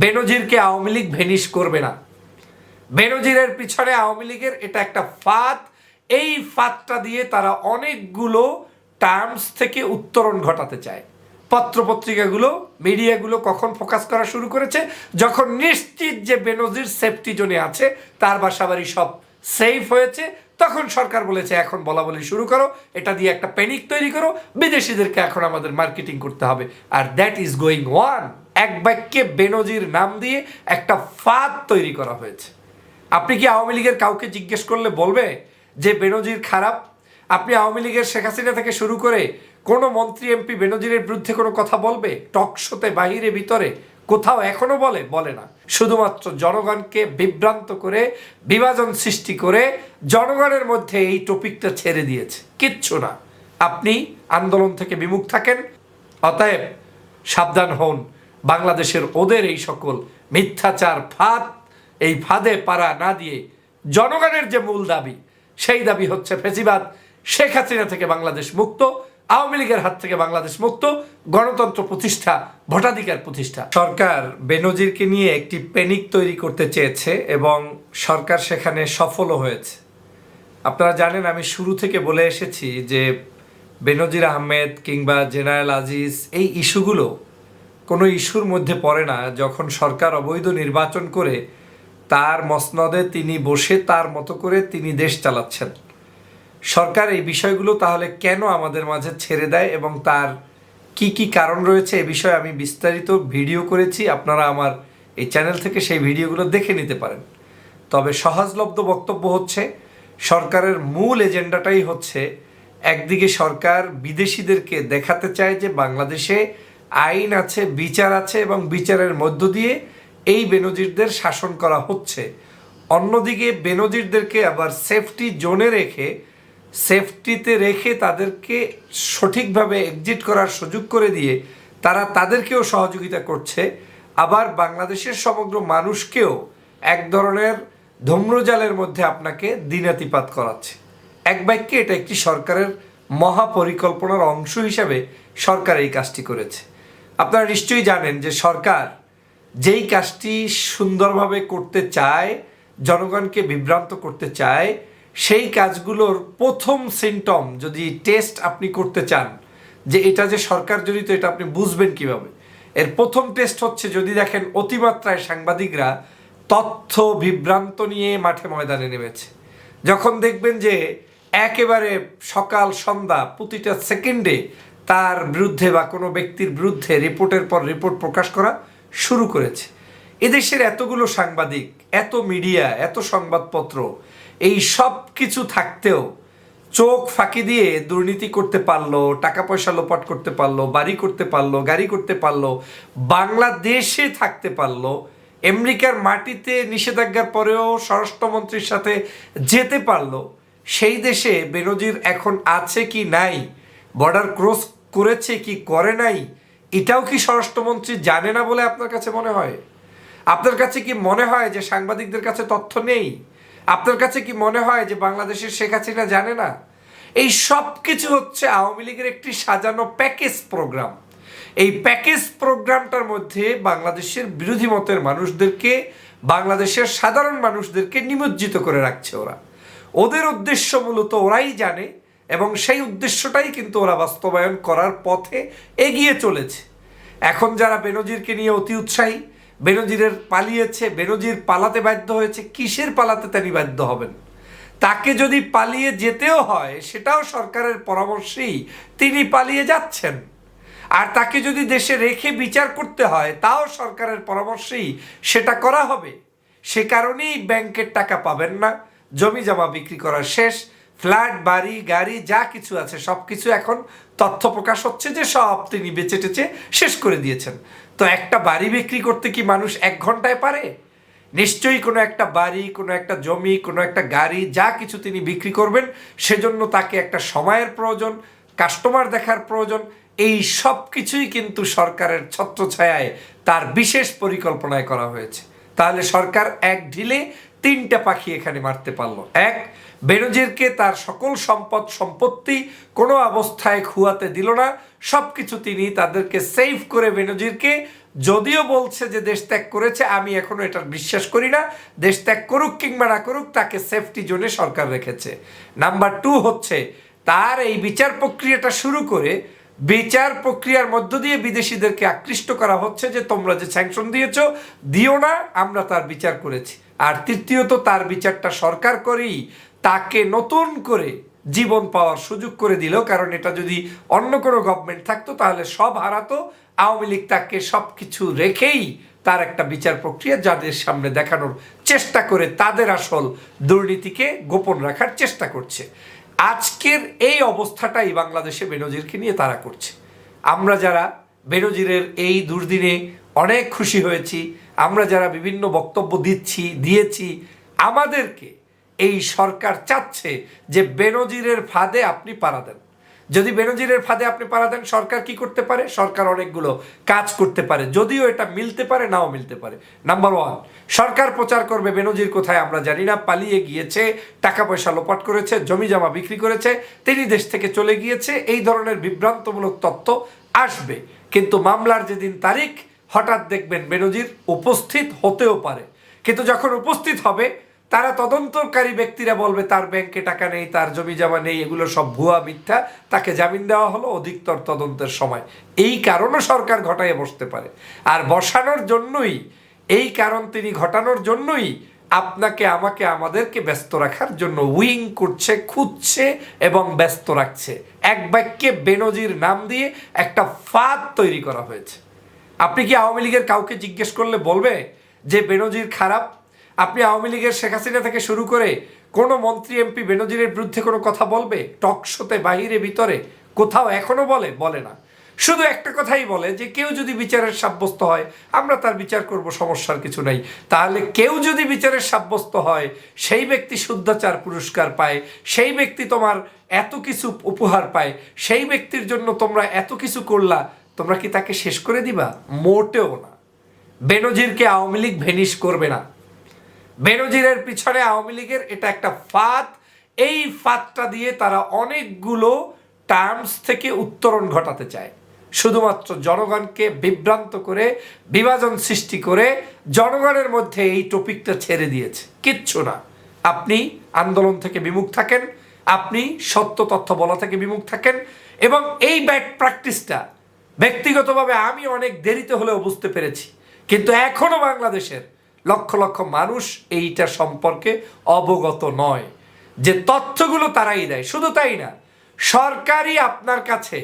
বেনজিরকে Awami League vanish করবে না। বেনজিরের পিছনে আওয়ামী লীগের এটা একটা ফাঁদ। এই ফাঁদটা দিয়ে তারা অনেকগুলো টার্মস থেকে উত্তরণ ঘটাতে চায়। পত্রপত্রিকাগুলো, মিডিয়াগুলো কখন ফোকাস করা শুরু করেছে? যখন নিশ্চিত যে বেনজির সেফটি জোনে আছে, তার বাসাবাড়ি সব সেফ হয়েছে, তখন সরকার বলেছে, এখন বলা বলি শুরু করো। এটা দিয়ে একটা প্যানিক তৈরি করো। বিদেশিদেরকে এখন আমাদের মার্কেটিং করতে হবে। আর দ্যাট ইজ গোয়িং ওয়ান এক বাক্যে বেনজির নাম দিয়ে একটা ফাঁদ তৈরি করা হয়েছে। আপনি কি আওয়ামী লীগের কাউকে জিজ্ঞেস করলে বলবে যে বেনজির খারাপ? আপনি আওয়ামী লীগের শেখ হাসিনা থেকে শুরু করে কোনো মন্ত্রী, এমপি বেনজিরের বিরুদ্ধে কোনো কথা বলবে? টকশোতে বাহিরে, ভিতরে? কোথাও এখনও বলে? বলে না। শুধুমাত্র জনগণকে বিভ্রান্ত করে, বিভাজন সৃষ্টি করে জনগণের মধ্যে এই টপিকটা ছেড়ে দিয়েছে। কিচ্ছু না। আপনি আন্দোলন থেকে বিমুখ থাকেন। অতএব সাবধান হন। বাংলাদেশের ওদের এই সকল মিথ্যাচার, ফাঁদ, এই ফাঁদে পাড়া না দিয়ে জনগণের যে মূল দাবি, সেই দাবি হচ্ছে ফেসিবাদ। শেখ হাসিনা থেকে বাংলাদেশ মুক্ত, আওয়ামী লীগের হাত থেকে বাংলাদেশ মুক্ত, গণতন্ত্র প্রতিষ্ঠা, ভোটাধিকার প্রতিষ্ঠা। সরকার বেনজিরকে নিয়ে একটি প্যানিক তৈরি করতে চেয়েছে এবং সরকার সেখানে সফলও হয়েছে। আপনারা জানেন, আমি শুরু থেকে বলে এসেছি যে বেনজির আহমেদ কিংবা জেনারেল আজিজ এই ইস্যুগুলো কোনো ইস্যুর মধ্যে পড়ে না। যখন সরকার অবৈধ নির্বাচন করে তার মসনদে তিনি বসে তার মতো করে তিনি দেশ চালাচ্ছেন। সরকার এই বিষয়গুলো তাহলে কেন আমাদের মাঝে ছেড়ে দেয় এবং তার কি কি কারণ রয়েছে এ বিষয়ে আমি বিস্তারিত ভিডিও করেছি। আপনারা আমার এই চ্যানেল থেকে সেই ভিডিওগুলো দেখে নিতে পারেন। তবে সহজলব্ধ বক্তব্য হচ্ছে, সরকারের মূল এজেন্ডাটাই হচ্ছে, একদিকে সরকার বিদেশিদেরকে দেখাতে চায় যে বাংলাদেশে আইন আছে, বিচার আছে এবং বিচারের মধ্য দিয়ে এই বেনজিরদের শাসন করা হচ্ছে। অন্যদিকে বেনজিরদেরকে আবার সেফটি জোনে রেখে সেফটিতে রেখে তাদেরকে সঠিকভাবে এক্সিট করার সুযোগ করে দিয়ে তারা তাদেরকেও সহযোগিতা করছে। আবার বাংলাদেশের সমগ্র মানুষকেও এক ধরনের ধূম্রজালের মধ্যে আপনাকে দিনাতিপাত করাচ্ছে। এক বাক্যে এটা একটি সরকারের মহাপরিকল্পনার অংশ হিসাবে সরকার এই কাজটি করেছে। আপনারা নিশ্চয়ই জানেন যে সরকার যেই কাজটি সুন্দরভাবে করতে চায়, জনগণকে বিভ্রান্ত করতে চায়, সেই কাজগুলোর প্রথম সিমটম যদি টেস্ট আপনি করতে চান, যে এটা যে সরকার জড়িত, এটা আপনি বুঝবেন কীভাবে? এর প্রথম টেস্ট হচ্ছে যদি দেখেন অতিমাত্রায় সাংবাদিকরা তথ্য বিভ্রান্ত নিয়ে মাঠে ময়দানে নেমেছে। যখন দেখবেন যে একেবারে সকাল, সন্ধ্যা, প্রতিটা সেকেন্ডে তার বিরুদ্ধে বা কোনো ব্যক্তির বিরুদ্ধে রিপোর্টের পর রিপোর্ট প্রকাশ করা শুরু করেছে। এদেশের এতগুলো সাংবাদিক, এত মিডিয়া, এত সংবাদপত্র, এই সব কিছু থাকতেও চোখ ফাঁকি দিয়ে দুর্নীতি করতে পারল টাকা পয়সা লোপাট করতে পারল, বাড়ি করতে পারল, গাড়ি করতে পারল, বাংলাদেশে থাকতে পারল, আমেরিকার মাটিতে নিষেধাজ্ঞার পরেও স্বরাষ্ট্রমন্ত্রীর সাথে যেতে পারল, সেই দেশে বেনজির এখন আছে কি নাই, বর্ডার ক্রস করেছে কি করে নাই, এটাও কি স্বরাষ্ট্রমন্ত্রী জানে না বলে আপনার কাছে মনে হয়? আপনার কাছে কি মনে হয় যে সাংবাদিকদের কাছে তথ্য নেই? আপনার কাছে কি মনে হয় যে বাংলাদেশের শেখ হাসিনা জানে না? এই সব কিছু হচ্ছে আওয়ামী লীগের একটি সাজানো প্যাকেজ প্রোগ্রাম। এই প্যাকেজ প্রোগ্রামটার মধ্যে বাংলাদেশের বিরোধী মতের মানুষদেরকে, বাংলাদেশের সাধারণ মানুষদেরকে নিমজ্জিত করে রাখছে ওরা। ওদের উদ্দেশ্য মূলত ওরাই জানে এবং সেই উদ্দেশ্যটাই কিন্তু ওরা বাস্তবায়ন করার পথে এগিয়ে চলেছে। এখন যারা বেনজিরকে নিয়ে অতি উৎসাহী, বেনজিরের পালিয়েছে, বেনজির পালাতে বাধ্য হয়েছে, কিসের পালাতে তিনি বাধ্য হবেন? তাকে যদি পালিয়ে যেতেও হয়, সেটাও সরকারের পরামর্শেই তিনি পালিয়ে যাচ্ছেন। আর তাকে যদি দেশে রেখে বিচার করতে হয়, তাও সরকারের পরামর্শেই সেটা করা হবে। সে কারণেই ব্যাংকের টাকা পাবেন না জমি জমা বিক্রি করা শেষ ফ্ল্যাট, বাড়ি, গাড়ি, যা কিছু আছে সব কিছু এখন তথ্য প্রকাশ হচ্ছে যে সব তিনি বেচে টেচে শেষ করে দিয়েছেন। তো একটা বাড়ি বিক্রি করতে কি মানুষ এক ঘন্টায় পারে? নিশ্চয়ই কোনো একটা বাড়ি, কোনো একটা জমি, কোনো একটা গাড়ি, যা কিছু তিনি বিক্রি করবেন, সেজন্য তাকে একটা সময়ের প্রয়োজন, কাস্টমার দেখার প্রয়োজন, এই সব কিছুই কিন্তু সরকারের ছত্রছায়ায় তার বিশেষ পরিকল্পনায় করা হয়েছে। তাহলে সরকার এক ঢিলে তিনটা পাখি এখানে মারতে পারল। এক বেনজিরকে তার সকল সম্পদ, সম্পত্তি কোনো অবস্থায় খুয়াতে দিল না। সব কিছু তিনি তাদেরকে সেভ করে বেনজিরকে। যদিও বলছে যে দেশ ত্যাগ করেছে, আমি এখনও এটা বিশ্বাস করি না। দেশ ত্যাগ করুক কিংবা না করুক, তাকে সেফটি জোনে সরকার রেখেছে। নাম্বার টু হচ্ছে, তার এই বিচার প্রক্রিয়াটা শুরু করে বিচার প্রক্রিয়ার মধ্য দিয়ে বিদেশিদেরকে আকৃষ্ট করা হচ্ছে যে তোমরা যে স্যাংশন দিয়েছ, দিও না, আমরা তার বিচার করেছি। আর তৃতীয়ত, তার বিচারটা সরকার করেই তাকে নতুন করে জীবন পাওয়ার সুযোগ করে দিল। কারণ এটা যদি অন্য কোনো গভর্নমেন্ট থাকতো, তাহলে সব হারাতো। আওয়ামী লীগ তাকে সব কিছু রেখেই তার একটা বিচার প্রক্রিয়া যাদের সামনে দেখানোর চেষ্টা করে, তাদের আসল দুর্নীতিকে গোপন রাখার চেষ্টা করছে। আজকের এই অবস্থাটাই বাংলাদেশে বেনজিরকে নিয়ে তারা করছে। আমরা যারা বেনজিরের এই দুর্দিনে অনেক খুশি হয়েছি, আমরা যারা বিভিন্ন বক্তব্য দিচ্ছি, দিয়েছি, আমাদেরকে এই সরকার চাচ্ছে যে বেনজিরের ফাঁদে আপনি পাড়া দেন। যদি বেনজিরের ফাঁদে আপনি পাড়া দেন, সরকার কি করতে পারে? সরকার অনেকগুলো কাজ করতে পারে। যদিও এটা মিলতে পারে, নাও মিলতে পারে। নাম্বার ওয়ান সরকার প্রচার করবে বেনজির কোথায় আমরা জানি না। পালিয়ে গিয়েছে, টাকা পয়সা লোপাট করেছে, জমি জমা বিক্রি করেছে, তিনি দেশ থেকে চলে গিয়েছে। এই ধরনের বিভ্রান্তমূলক তথ্য আসবে। কিন্তু মামলার যেদিন তারিখ, হঠাৎ দেখবেন বেনজির উপস্থিত হতেও পারে। কিন্তু যখন উপস্থিত হবে তারা তদন্তকারী ব্যক্তিরা বলবে, তার ব্যাংকে টাকা নেই, তার জমি জমা নেই, এগুলো সব ভুয়া, মিথ্যা। তাকে জামিন দেওয়া হলো অধিকতর তদন্তের সময়। এই কারণও সরকার ঘটায় বসতে পারে। আর বসানোর জন্যই, এই কারণ তিনি ঘটানোর জন্যই আপনাকে, আমাকে, আমাদেরকে ব্যস্ত রাখার জন্য উইং করছে, খুঁজছে এবং ব্যস্ত রাখছে। এক বাক্যে বেনজির নাম দিয়ে একটা ফাঁদ তৈরি করা হয়েছে। আপনি কি আওয়ামী লীগের কাউকে জিজ্ঞেস করলে বলবে যে, বেনজির খারাপ আপনি আওয়ামী লীগের শেখ হাসিনা থেকে শুরু করে কোনো মন্ত্রী, এমপি, বেনজিরের বিরুদ্ধে কোনো কথা বলবে? টক শোতে, বাহিরে, ভিতরে? কোথাও এখনও বলে? বলে না। শুধু একটা কথাই বলে যে, কেউ যদি বিচারের সাব্যস্ত হয়, আমরা তার বিচার করব, সমস্যার কিছু নাই। তাহলে কেউ যদি বিচারের সাব্যস্ত হয়, সেই ব্যক্তি শুদ্ধাচার পুরস্কার পায়, সেই ব্যক্তি তোমার এত কিছু উপহার পায়, সেই ব্যক্তির জন্য তোমরা এত কিছু করলা, তোমরা কি তাকে শেষ করে দিবা? মোটেও না। বেনজিরকে আওয়ামী লীগ ভেনিশ করবে না। বেনজিরের পিছনে আওয়ামী লীগের, এটা একটা ফাঁদ। এই ফাঁদটা দিয়ে তারা অনেকগুলো টার্মস থেকে উত্তরণ ঘটাতে চায়। শুধুমাত্র জনগণকে বিভ্রান্ত করে, বিভাজন সৃষ্টি করে জনগণের মধ্যে এই টপিকটা ছেড়ে দিয়েছে। কিচ্ছু না। আপনি আন্দোলন থেকে বিমুখ থাকেন, আপনি সত্য তথ্য বলা থেকে বিমুখ থাকেন এবং এই ব্যাড প্র্যাকটিসটা ব্যক্তিগতভাবে আমি অনেক দেরিতে হলেও বুঝতে পেরেছি। কিন্তু এখনও বাংলাদেশের লক্ষ লক্ষ মানুষ এইটা সম্পর্কে অবগত নয়। যে তথ্যগুলো তারাই দেয়, শুধু তাই না, সরকারই আপনার কাছে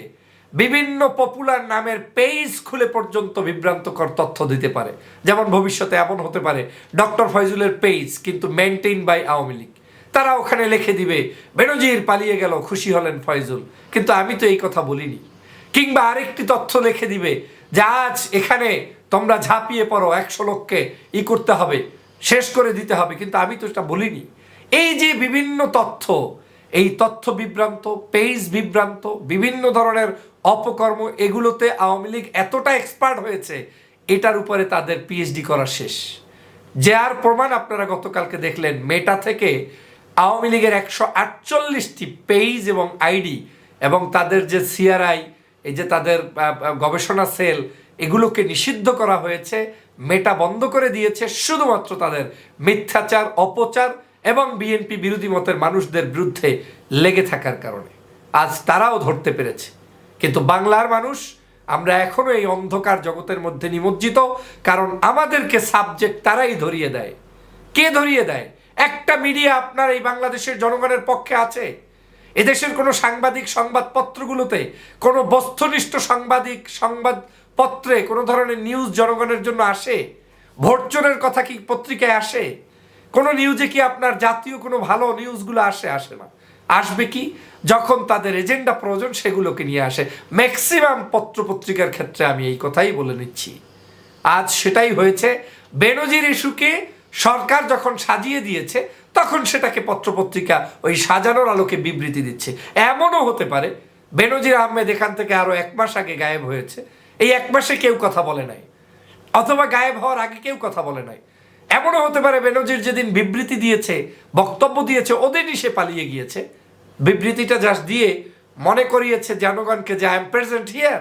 বিভিন্ন পপুলার নামের পেজ খুলে পর্যন্ত বিভ্রান্তকর তথ্য দিতে পারে। যেমন ভবিষ্যতে এমন হতে পারে, ডক্টর ফয়জুলের পেজ কিন্তু মেনটেইন বাই আওয়ামী লীগ। তারা ওখানে লিখে দিবে, বেনজির পালিয়ে গেল, খুশি হলেন ফয়জুল। কিন্তু আমি তো এই কথা বলিনি। কিংবা আরেকটি তথ্য লিখে দিবে যে, আজ এখানে তোমরা ঝাঁপিয়ে পড়ো, একশো লোককে ই করতে হবে, শেষ করে দিতে হবে, কিন্তু আমি তো সেটা বলিনি। এই যে বিভিন্ন তথ্য, এই তথ্য বিভ্রান্ত পেজ বিভ্রান্ত, বিভিন্ন ধরনের অপকর্ম, এগুলোতে আওয়ামী লীগ এতটা এক্সপার্ট হয়েছে, এটার উপরে তাদের পিএইচডি করা শেষ। যে আর প্রমাণ আপনারা গতকালকে দেখলেন, মেটা থেকে আওয়ামী লীগের একশো আটচল্লিশটি পেজ এবং আইডি এবং তাদের যে সিআরআই, এই যে তাদের গবেষণা সেল এগুলোকে নিষিদ্ধ করা হয়েছে, মেটা বন্ধ করে দিয়েছে শুধুমাত্র তাদের মিথ্যাচার, অপচার এবং বিএনপি বিরোধী মতের মানুষদের বিরুদ্ধে লেগে থাকার কারণে। আজ তারাও ধরতে পেরেছে। কিন্তু বাংলার মানুষ, আমরা এখনও এই অন্ধকার জগতের মধ্যে নিমজ্জিত, কারণ আমাদেরকে সাবজেক্ট তারাই ধরিয়ে দেয়। কে ধরিয়ে দেয়? একটা মিডিয়া আপনার এই বাংলাদেশের জনগণের পক্ষে আছে। এদেশের কোনো সাংবাদিক সংবাদপত্রগুলোতে কোনো বস্তুনিষ্ঠ সাংবাদিক সংবাদপত্রে কোনো ধরনের নিউজ জনগণের জন্য আসে? ভোটচোরের কথা কি পত্রিকায় আসে? কোনো নিউজে কি আপনার জাতীয় কোনো ভালো নিউজগুলো আসে আসে না? আসবে কি? যখন তাদের এজেন্ডা প্রয়োজন সেগুলোকে নিয়ে আসে। ম্যাক্সিমাম পত্র পত্রিকার ক্ষেত্রে আমি এই কথাই বলে নিচ্ছি। আজ সেটাই হয়েছে। বেনজির ইস্যুকে সরকার যখন সাজিয়ে দিয়েছে, তখন সেটাকে পত্রপত্রিকা ওই সাজানোর আলোকে বিবৃতি দিচ্ছে। এমনও হতে পারে, বেনজির আহমেদ এখান থেকে আরও এক মাস আগে গায়েব হয়েছে। এই এক মাসে কেউ কথা বলে নাই। অথবা গায়েব হওয়ার আগে কেউ কথা বলে নাই। এমনও হতে পারে বেনজির যেদিন বিবৃতি দিয়েছে, বক্তব্য দিয়েছে ওদিনই সে পালিয়ে গিয়েছে। বিবৃতিটা জাস্ট দিয়ে মনে করিয়েছে, জনগণকে যে আই এম প্রেজেন্ট হিয়ার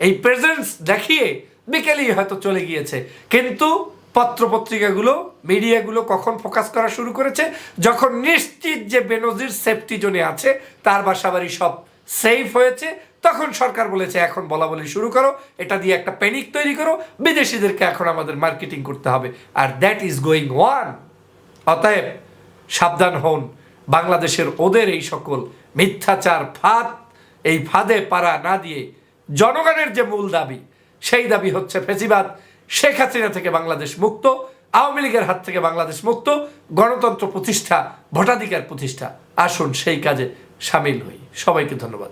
এই প্রেজেন্স দেখিয়ে বিকেলেই হয়তো চলে গিয়েছে। কিন্তু পত্রপত্রিকাগুলো, মিডিয়াগুলো কখন ফোকাস করা শুরু করেছে? যখন নিশ্চিত যে বেনজির সেফটি জোনে আছে, তার বাসাবাড়ি সব সেফ হয়েছে তখন সরকার বলেছে, এখন বলা বলি শুরু করো। এটা দিয়ে একটা প্যানিক তৈরি করো। বিদেশিদেরকে এখন আমাদের মার্কেটিং করতে হবে। আর দ্যাট ইজ গোয়িং ওয়ান অতএব সাবধান হন। বাংলাদেশের ওদের এই সকল মিথ্যাচার, ফাঁদ, এই ফাঁদে পাড়া না দিয়ে জনগণের যে মূল দাবি, সেই দাবি হচ্ছে ফেসিবাদ। শেখ হাসিনা থেকে বাংলাদেশ মুক্ত, আওয়ামী লীগের হাত থেকে বাংলাদেশ মুক্ত, গণতন্ত্র প্রতিষ্ঠা, ভোটাধিকার প্রতিষ্ঠা। আসুন সেই কাজে সামিল হই। সবাইকে ধন্যবাদ।